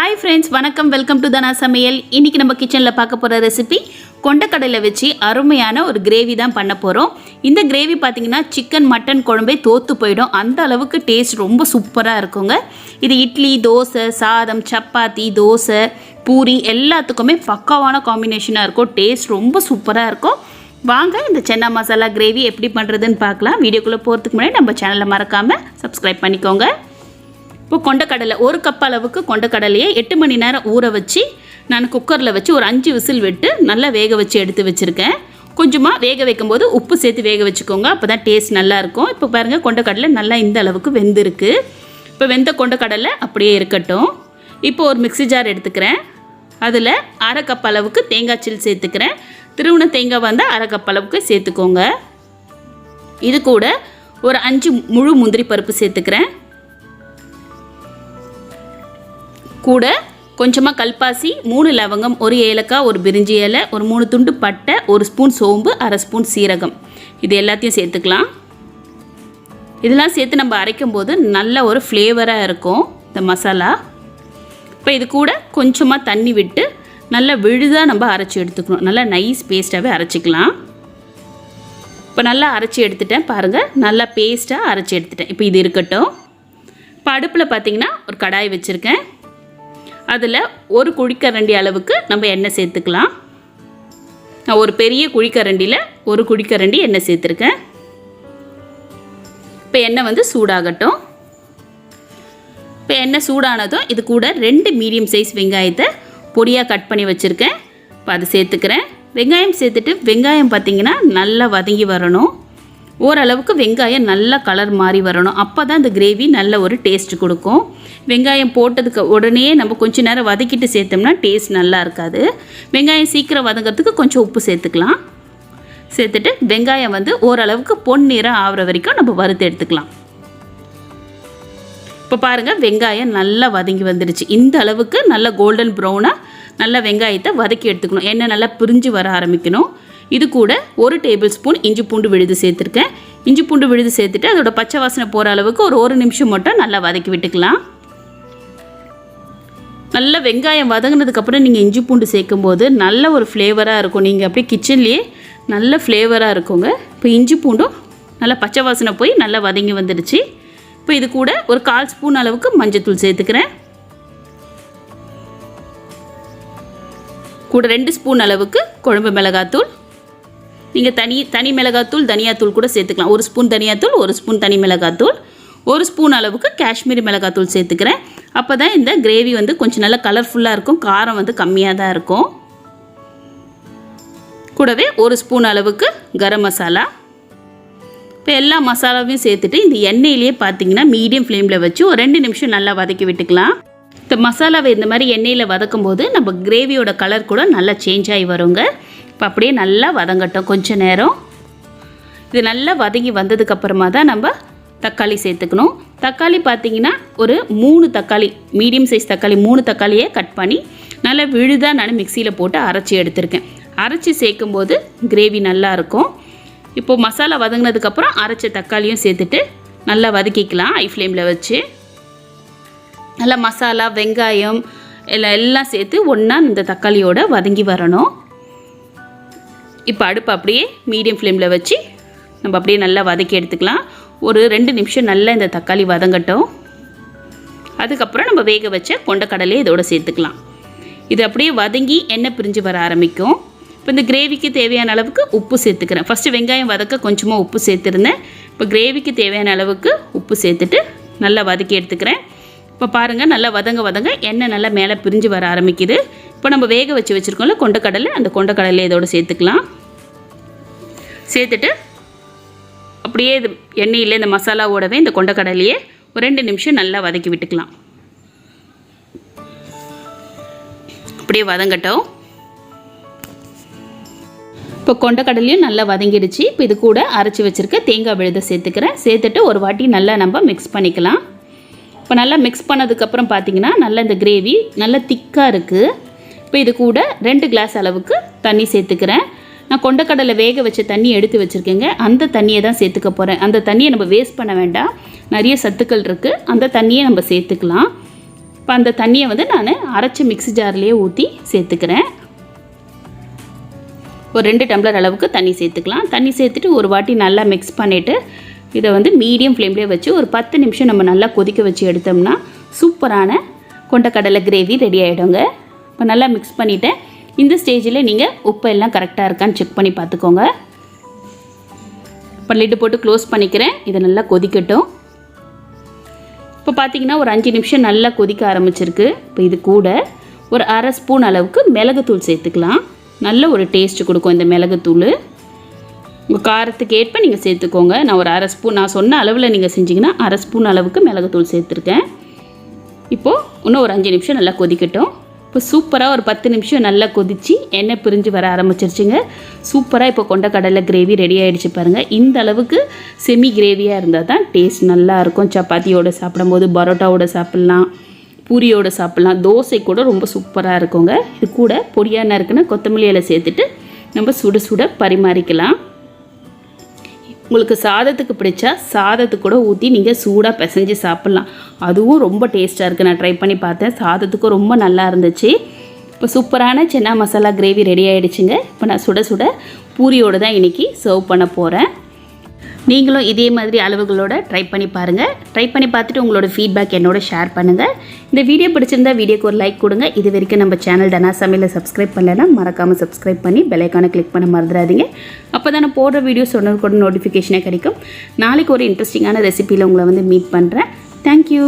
Hi friends வணக்கம். Welcome to Dhana சமையல் இன்றைக்கி நம்ம கிச்சனில் பார்க்க போகிற ரெசிபி கொண்டக்கடலை வச்சு அருமையான ஒரு கிரேவி தான் பண்ண போகிறோம் இந்த கிரேவி பார்த்தீங்கன்னா சிக்கன் மட்டன் குழம்பே தோற்று போயிடும். அந்த அளவுக்கு டேஸ்ட் ரொம்ப சூப்பராக இருக்குங்க. இது இட்லி தோசை சாதம் சப்பாத்தி தோசை பூரி எல்லாத்துக்குமே பக்காவான காம்பினேஷனாக இருக்கும். டேஸ்ட் ரொம்ப சூப்பராக இருக்கும். வாங்க இந்த சென்னா மசாலா கிரேவி எப்படி பண்ணுறதுன்னு பார்க்கலாம். வீடியோக்குள்ளே போகிறதுக்கு முன்னாடி நம்ம சேனலை மறக்காமல் சப்ஸ்கிரைப் பண்ணிக்கோங்க. இப்போ கொண்டக்கடலை ஒரு கப் அளவுக்கு கொண்டக்கடலையை எட்டு மணி நேரம் ஊற வச்சு நான் குக்கரில் வச்சு ஒரு அஞ்சு விசில் விட்டு நல்லா வேக வச்சு எடுத்து வச்சுருக்கேன். கொஞ்சமாக வேக வைக்கும்போது உப்பு சேர்த்து வேக வச்சுக்கோங்க. அப்போ தான் டேஸ்ட் நல்லாயிருக்கும் இப்போ பாருங்கள் கொண்டக்கடலை நல்லா இந்த அளவுக்கு வெந்திருக்கு. இப்போ வெந்த கொண்டக்கடலை அப்படியே இருக்கட்டும். இப்போ ஒரு மிக்ஸி ஜார் எடுத்துக்கிறேன். அதில் அரை கப் அளவுக்கு தேங்காய் சில் சேர்த்துக்கிறேன். திருவண தேங்காய் வந்தால் அரை கப் அளவுக்கு சேர்த்துக்கோங்க. இது கூட ஒரு அஞ்சு முழு முந்திரி பருப்பு சேர்த்துக்கிறேன். கூட கொஞ்சமாக கல்பாசி மூணு லவங்கம் ஒரு ஏலக்காய் ஒரு பிரிஞ்சி இலை ஒரு மூணு துண்டு பட்டை ஒரு ஸ்பூன் சோம்பு அரை ஸ்பூன் சீரகம். இது எல்லாத்தையும் சேர்த்துக்கலாம். இதெல்லாம் சேர்த்து நம்ம அரைக்கும் போது நல்ல ஒரு ஃப்ளேவராக இருக்கும் இந்த மசாலா. இப்போ இது கூட கொஞ்சமாக தண்ணி விட்டு நல்லா விழுதாக நம்ம அரைச்சி எடுத்துக்கணும். நல்லா நைஸ் பேஸ்ட்டாகவே அரைச்சிக்கலாம். இப்போ நல்லா அரைச்சி எடுத்துட்டேன். பாருங்கள் நல்லா பேஸ்ட்டாக அரைச்சி எடுத்துட்டேன். இப்போ இது இருக்கட்டும். இப்போ அடுப்பில் பார்த்திங்கன்னா ஒரு கடாய் வச்சுருக்கேன். அதில் ஒரு குழிக்கரண்டி அளவுக்கு நம்ம எண்ணெய் சேர்த்துக்கலாம். நான் ஒரு பெரிய குழிக்கரண்டியில் ஒரு குழிக்கரண்டி எண்ணெய் சேர்த்துருக்கேன். இப்போ எண்ணெய் வந்து சூடாகட்டும். இப்போ எண்ணெய் சூடானதும் இது கூட ரெண்டு மீடியம் சைஸ் வெங்காயத்தை பொடியாக கட் பண்ணி வச்சுருக்கேன். இப்போ அது சேர்த்துக்கிறேன். வெங்காயம் சேர்த்துட்டு வெங்காயம் பார்த்திங்கன்னா நல்லா வதங்கி வரணும். ஓரளவுக்கு வெங்காயம் நல்லா கலர் மாறி வரணும். அப்போ தான் இந்த கிரேவி நல்ல ஒரு டேஸ்ட் கொடுக்கும். வெங்காயம் போட்டதுக்கு உடனே நம்ம கொஞ்ச நேரம் வதக்கிட்டு சேர்த்தோம்னா டேஸ்ட் நல்லா இருக்காது. வெங்காயம் சீக்கிரம் வதங்கிறதுக்கு கொஞ்சம் உப்பு சேர்த்துக்கலாம். சேர்த்துட்டு வெங்காயம் வந்து ஓரளவுக்கு பொன்னிறம் ஆகிற வரைக்கும் நம்ம வறுத்து எடுத்துக்கலாம். இப்போ பாருங்கள் வெங்காயம் நல்லா வதங்கி வந்துடுச்சு இந்த அளவுக்கு நல்ல கோல்டன் ப்ரௌனாக நல்லா வெங்காயத்தை வதக்கி எடுத்துக்கணும். எண்ணெய் நல்லா பிரிஞ்சு வர ஆரம்பிக்கணும். இது கூட ஒரு டேபிள் ஸ்பூன் இஞ்சி பூண்டு விழுது சேர்த்துருக்கேன். இஞ்சி பூண்டு விழுது சேர்த்துட்டு அதோட பச்சை வாசனை போகிற அளவுக்கு ஒரு ஒரு நிமிஷம் மட்டும் நல்லா வதக்கி விட்டுக்கலாம். நல்ல வெங்காயம் வதங்கினதுக்கப்புறம் நீங்கள் இஞ்சி பூண்டு சேர்க்கும்போது நல்ல ஒரு ஃப்ளேவராக இருக்கும். நீங்கள் அப்படியே கிச்சன்லேயே நல்ல ஃப்ளேவராக இருக்குங்க. இப்போ இஞ்சி பூண்டும் நல்லா பச்சை வாசனை போய் நல்லா வதங்கி வந்துடுச்சு. இப்போ இது கூட ஒரு கால் ஸ்பூன் அளவுக்கு மஞ்சத்தூள் சேர்த்துக்கிறேன். கூட ரெண்டு ஸ்பூன் அளவுக்கு குழம்பு மிளகாத்தூள். நீங்கள் தனி தனி மிளகாத்தூள் தனியாத்தூள் கூட சேர்த்துக்கலாம். ஒரு ஸ்பூன் தனியாத்தூள் ஒரு ஸ்பூன் தனி மிளகாத்தூள். ஒரு ஸ்பூன் அளவுக்கு காஷ்மீரி மிளகாத்தூள் சேர்த்துக்கிறேன். அப்போ தான் இந்த கிரேவி வந்து கொஞ்சம் நல்லா கலர்ஃபுல்லாக இருக்கும். காரம் வந்து கம்மியாக தான் இருக்கும். கூடவே ஒரு ஸ்பூன் அளவுக்கு கரம் மசாலா. இப்போ எல்லா மசாலாவையும் சேர்த்துட்டு இந்த எண்ணெயிலேயே பார்த்தீங்கன்னா மீடியம் ஃப்ளேமில் வச்சு ஒரு ரெண்டு நிமிஷம் நல்லா வதக்கி விட்டுக்கலாம். இந்த மசாலாவை இந்த மாதிரி எண்ணெயில் வதக்கும் போது நம்ம கிரேவியோட கலர் கூட நல்லா சேஞ்ச் ஆகி வருங்க. இப்போ அப்படியே நல்லா வதங்கட்டும். கொஞ்சம் நேரம். இது நல்லா வதங்கி வந்ததுக்கப்புறமா தான் நம்ம தக்காளி சேர்த்துக்கணும். தக்காளி பார்த்தீங்கன்னா ஒரு மூணு தக்காளி மீடியம் சைஸ் தக்காளி மூணு தக்காளியை கட் பண்ணி நல்லா விழுதாக நான் மிக்சியில் போட்டு அரைச்சி எடுத்திருக்கேன். அரைச்சி சேர்க்கும்போது கிரேவி நல்லாயிருக்கும் இப்போது மசாலா வதங்கினதுக்கப்புறம் அரைச்ச தக்காளியும் சேர்த்துட்டு நல்லா வதக்கிக்கலாம் ஐ ஃப்ளேமில் வச்சு. நல்லா மசாலா வெங்காயம் எல்லாம் எல்லாம் சேர்த்து ஒன்றா இந்த தக்காளியோட வதங்கி வரணும். இப்போ அடுப்பு அப்படியே மீடியம் ஃப்ளேமில் வச்சு நம்ம அப்படியே நல்லா வதக்கி எடுத்துக்கலாம். ஒரு ரெண்டு நிமிஷம் நல்லா இந்த தக்காளி வதங்கட்டும். அதுக்கப்புறம் நம்ம வேக வச்ச கொண்டக்கடலையை இதோட சேர்த்துக்கலாம். இது அப்படியே வதங்கி எண்ணெய் பிரிஞ்சு வர ஆரம்பிக்கும். இப்போ இந்த கிரேவிக்கு தேவையான அளவுக்கு உப்பு சேர்த்துக்கிறேன். ஃபஸ்ட்டு வெங்காயம் வதக்க கொஞ்சமாக உப்பு சேர்த்துருந்தேன். இப்போ கிரேவிக்கு தேவையான அளவுக்கு உப்பு சேர்த்துட்டு நல்லா வதக்கி எடுத்துக்கிறேன். இப்போ பாருங்கள் நல்லா வதங்க வதங்க எண்ணெய் நல்லா மேலே பிரிஞ்சு வர ஆரம்பிக்குது. இப்போ நம்ம வேக வச்சு வச்சுருக்கோம்ல கொண்டக்கடலை அந்த கொண்டக்கடலை இதோட சேர்த்துக்கலாம். சேர்த்துட்டு அப்படியே இது எண்ணெயில் இந்த மசாலாவோடவே இந்த கொண்டக்கடலையே ஒரு ரெண்டு நிமிஷம் நல்லா வதக்கி விட்டுக்கலாம். அப்படியே வதங்கட்டும். இப்போ கொண்டக்கடலையும் நல்லா வதங்கிடுச்சு. இப்போ இது கூட அரைச்சி வச்சுருக்க தேங்காய் விழுதை சேர்த்துக்கிறேன். சேர்த்துட்டு ஒரு வாட்டி நல்லா நம்ம மிக்ஸ் பண்ணிக்கலாம். இப்போ நல்லா மிக்ஸ் பண்ணதுக்கப்புறம் பார்த்திங்கன்னா நல்லா இந்த கிரேவி நல்லா திக்காக இருக்குது இப்போ இது கூட ரெண்டு கிளாஸ் அளவுக்கு தண்ணி சேர்த்துக்கிறேன். நான் கொண்டக்கடலை வேக வச்ச தண்ணி எடுத்து வச்சுருக்கேங்க. அந்த தண்ணியை தான் சேர்த்துக்க போகிறேன் அந்த தண்ணியை நம்ம வேஸ்ட் பண்ண வேண்டாம். நிறைய சத்துக்கள் இருக்குது அந்த தண்ணியை நம்ம சேர்த்துக்கலாம். இப்போ அந்த தண்ணியை வந்து நான் அரைச்சி மிக்ஸி ஜார்லேயே ஊற்றி சேர்த்துக்கிறேன். ஒரு ரெண்டு டம்ளர் அளவுக்கு தண்ணி சேர்த்துக்கலாம். தண்ணி சேர்த்துட்டு ஒரு வாட்டி நல்லா மிக்ஸ் பண்ணிவிட்டு இதை வந்து மீடியம் ஃப்ளேம்லேயே வச்சு ஒரு பத்து நிமிஷம் நம்ம நல்லா கொதிக்க வச்சு எடுத்தோம்னா சூப்பரான கொண்டக்கடலை கிரேவி ரெடி ஆகிடுங்க இப்போ நல்லா மிக்ஸ் பண்ணிவிட்டேன் இந்த ஸ்டேஜில் நீங்கள் உப்பு எல்லாம் கரெக்டாக இருக்கான்னு செக் பண்ணி பார்த்துக்கோங்க. இப்போ லிட்டு போட்டு க்ளோஸ் பண்ணிக்கிறேன். இதை நல்லா கொதிக்கட்டும். இப்போ பார்த்தீங்கன்னா ஒரு அஞ்சு நிமிஷம் நல்லா கொதிக்க ஆரம்பிச்சிருக்கு. இப்போ இது கூட ஒரு அரை ஸ்பூன் அளவுக்கு மிளகுத்தூள் சேர்த்துக்கலாம். நல்ல ஒரு டேஸ்ட் கொடுக்கும் இந்த மிளகுத்தூள். உங்கள் காரத்துக்கு ஏற்ப நீங்கள் சேர்த்துக்கோங்க. நான் ஒரு அரை ஸ்பூன் நான் சொன்ன அளவில் நீங்கள் செஞ்சிங்கன்னா அரை ஸ்பூன் அளவுக்கு மிளகுத்தூள் சேர்த்துருக்கேன். இப்போது இன்னும் ஒரு அஞ்சு நிமிஷம் நல்லா கொதிக்கட்டும். இப்போ சூப்பராக ஒரு பத்து நிமிஷம் நல்லா கொதித்து எண்ணெய் பிரிஞ்சு வர ஆரம்பிச்சிருச்சுங்க. சூப்பராக இப்போ கொண்டக்கடலை கிரேவி ரெடி ஆகிடுச்சு பாருங்கள் இந்த அளவுக்கு செமி கிரேவியாக இருந்தால் தான் டேஸ்ட் நல்லாயிருக்கும் சப்பாத்தியோடு சாப்பிடும்போது பரோட்டாவோட சாப்பிட்லாம் பூரியோடு சாப்பிட்லாம். தோசை கூட ரொம்ப சூப்பராக இருக்குங்க. இது கூட பொடியான இருக்குன்னு கொத்தமல்லி இலை சேர்த்துட்டு நம்ம சுட சுட பரிமாறிக்கலாம். உங்களுக்கு சாதத்துக்கு பிடிச்சா சாதத்துக்கு கூட ஊற்றி நீங்கள் சூடாக பிசைஞ்சு சாப்பிட்லாம். அதுவும் ரொம்ப டேஸ்ட்டாக இருக்குது நான் ட்ரை பண்ணி பார்த்தேன். சாதத்துக்கும் ரொம்ப நல்லா இருந்துச்சு. இப்போ சூப்பரான சென்னா மசாலா கிரேவி ரெடி ஆகிடுச்சுங்க இப்போ நான் சுட சுட பூரியோடு தான் இன்றைக்கி சர்வ் பண்ண போகிறேன் நீங்களும் இதே மாதிரி அளவுகளோட ட்ரை பண்ணி பாருங்கள் ட்ரை பண்ணி பார்த்துட்டு உங்களோட ஃபீட்பேக் என்னோட ஷேர் பண்ணுங்கள் இந்த வீடியோ பிடிச்சிருந்தா வீடியோக்கு ஒரு லைக் கொடுங்க. இது வரைக்கும் நம்ம சேனல் டனா சமையலில் சப்ஸ்கிரைப் பண்ணலைன்னா மறக்காமல் சப்ஸ்கிரைப் பண்ணி பெலைக்கான கிளிக் பண்ண மறந்துடாதீங்க. அப்போ தான் நான் போடுற வீடியோஸ் சொன்னது கூட நோட்டிஃபிகேஷனே கிடைக்கும். நாளைக்கு ஒரு இன்ட்ரெஸ்டிங்கான ரெசிபியில் உங்களை வந்து மீட் பண்ணுறேன் தேங்க்யூ